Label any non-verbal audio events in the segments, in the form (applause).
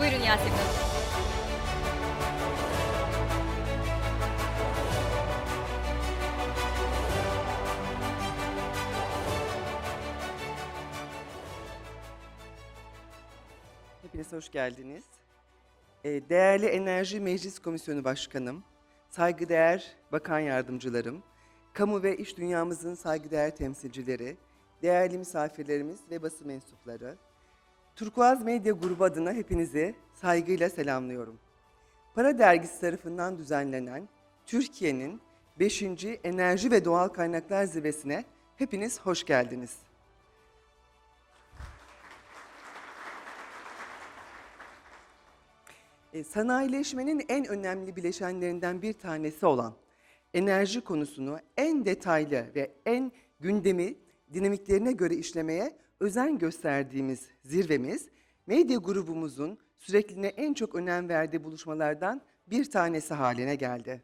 Buyurun Yasemin Hanım. Hepiniz hoş geldiniz. Ee, Değerli Enerji Meclis Komisyonu Başkanım, saygıdeğer bakan yardımcılarım, kamu ve iş dünyamızın saygıdeğer temsilcileri, değerli misafirlerimiz ve basın mensupları, Turkuaz Medya Grubu adına hepinizi saygıyla selamlıyorum. Para Dergisi tarafından düzenlenen Türkiye'nin 5. Enerji ve Doğal Kaynaklar Zirvesi'ne hepiniz hoş geldiniz. E, Sanayileşmenin en önemli bileşenlerinden bir tanesi olan enerji konusunu en detaylı ve en gündemi dinamiklerine göre işlemeye özen gösterdiğimiz zirvemiz, medya grubumuzun sürekliliğine en çok önem verdiği buluşmalardan bir tanesi haline geldi.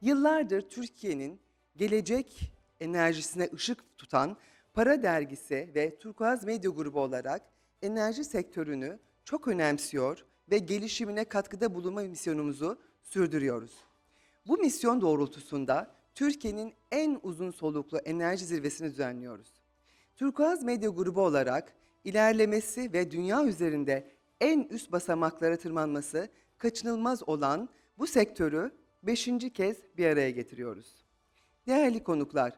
Yıllardır Türkiye'nin gelecek enerjisine ışık tutan Para Dergisi ve Turkuaz Medya Grubu olarak enerji sektörünü çok önemsiyor ve gelişimine katkıda bulunma misyonumuzu sürdürüyoruz. Bu misyon doğrultusunda Türkiye'nin en uzun soluklu enerji zirvesini düzenliyoruz. Turkuaz Medya Grubu olarak ilerlemesi ve dünya üzerinde en üst basamaklara tırmanması kaçınılmaz olan bu sektörü beşinci kez bir araya getiriyoruz. Değerli konuklar,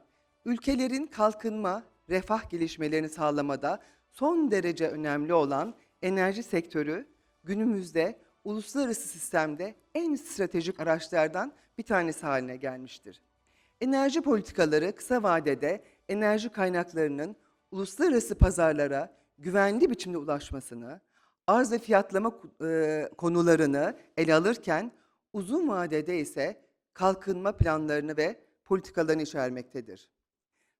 ülkelerin kalkınma, refah gelişmelerini sağlamada son derece önemli olan enerji sektörü günümüzde uluslararası sistemde en stratejik araçlardan bir tanesi haline gelmiştir. Enerji politikaları kısa vadede enerji kaynaklarının uluslararası pazarlara güvenli biçimde ulaşmasını, arz ve fiyatlama e, konularını ele alırken uzun vadede ise kalkınma planlarını ve politikalarını içermektedir.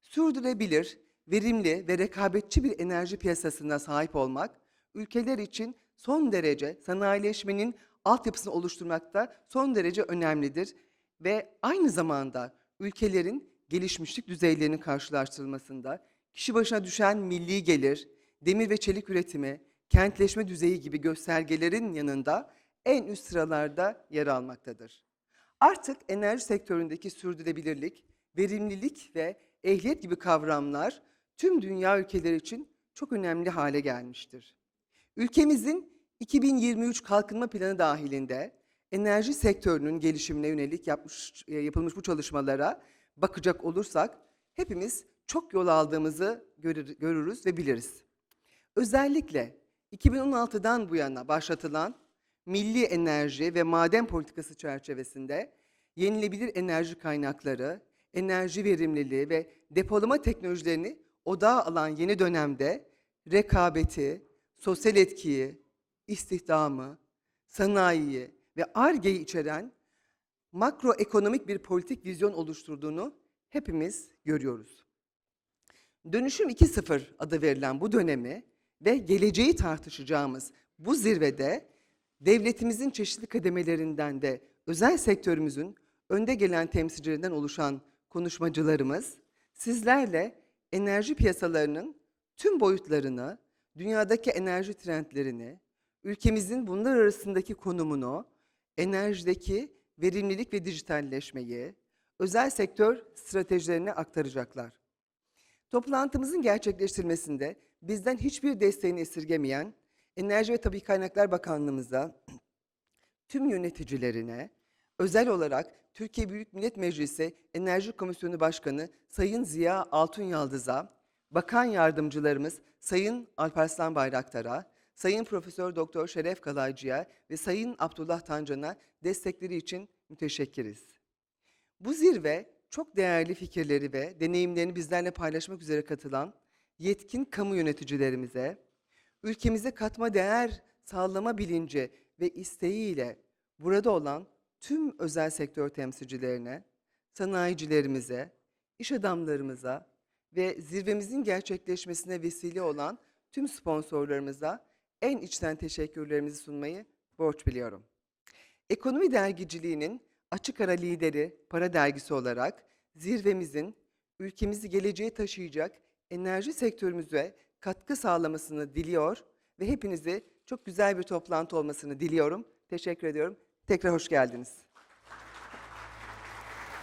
Sürdürülebilir, verimli ve rekabetçi bir enerji piyasasına sahip olmak, ülkeler için son derece sanayileşmenin altyapısını oluşturmakta son derece önemlidir ve aynı zamanda ülkelerin gelişmişlik düzeylerinin karşılaştırılmasında kişi başına düşen milli gelir, demir ve çelik üretimi, kentleşme düzeyi gibi göstergelerin yanında en üst sıralarda yer almaktadır. Artık enerji sektöründeki sürdürülebilirlik, verimlilik ve ehliyet gibi kavramlar tüm dünya ülkeleri için çok önemli hale gelmiştir. Ülkemizin 2023 kalkınma planı dahilinde enerji sektörünün gelişimine yönelik yapmış, e, yapılmış bu çalışmalara bakacak olursak hepimiz çok yol aldığımızı görür, görürüz ve biliriz. Özellikle 2016'dan bu yana başlatılan milli enerji ve maden politikası çerçevesinde yenilebilir enerji kaynakları, enerji verimliliği ve depolama teknolojilerini odağa alan yeni dönemde rekabeti, sosyal etkiyi, istihdamı, sanayiyi ve ARGE'yi içeren makroekonomik bir politik vizyon oluşturduğunu hepimiz görüyoruz. Dönüşüm 2.0 adı verilen bu dönemi ve geleceği tartışacağımız bu zirvede devletimizin çeşitli kademelerinden ve özel sektörümüzün önde gelen temsilcilerinden oluşan konuşmacılarımız sizlerle enerji piyasalarının tüm boyutlarını, dünyadaki enerji trendlerini, ülkemizin bunlar arasındaki konumunu, enerjideki verimlilik ve dijitalleşmeyi, özel sektör stratejilerini aktaracaklar. Toplantımızın gerçekleştirmesinde bizden hiçbir desteğini esirgemeyen Enerji ve Tabii Kaynaklar Bakanlığımıza, (clears throat) tüm yöneticilerine, özel olarak Türkiye Büyük Millet Meclisi Enerji Komisyonu Başkanı Sayın Ziya Altunyaldız'a, bakan yardımcılarımız Sayın Alparslan Bayraktar'a, Sayın Profesör Doktor Şeref Kalaycı'ya ve Sayın Abdullah Tancan'a destekleri için müteşekkiriz. Bu zirve çok değerli fikirleri ve deneyimlerini bizlerle paylaşmak üzere katılan yetkin kamu yöneticilerimize, ülkemize katma değer sağlama bilinci ve isteğiyle burada olan tüm özel sektör temsilcilerine, sanayicilerimize, iş adamlarımıza ve zirvemizin gerçekleşmesine vesile olan tüm sponsorlarımıza en içten teşekkürlerimizi sunmayı borç biliyorum. Ekonomi dergiciliğinin açık ara lideri Para Dergisi olarak zirvemizin ülkemizi geleceğe taşıyacak enerji sektörümüze katkı sağlamasını diliyor ve hepinizi çok güzel bir toplantı olmasını diliyorum. Teşekkür ediyorum. Tekrar hoş geldiniz.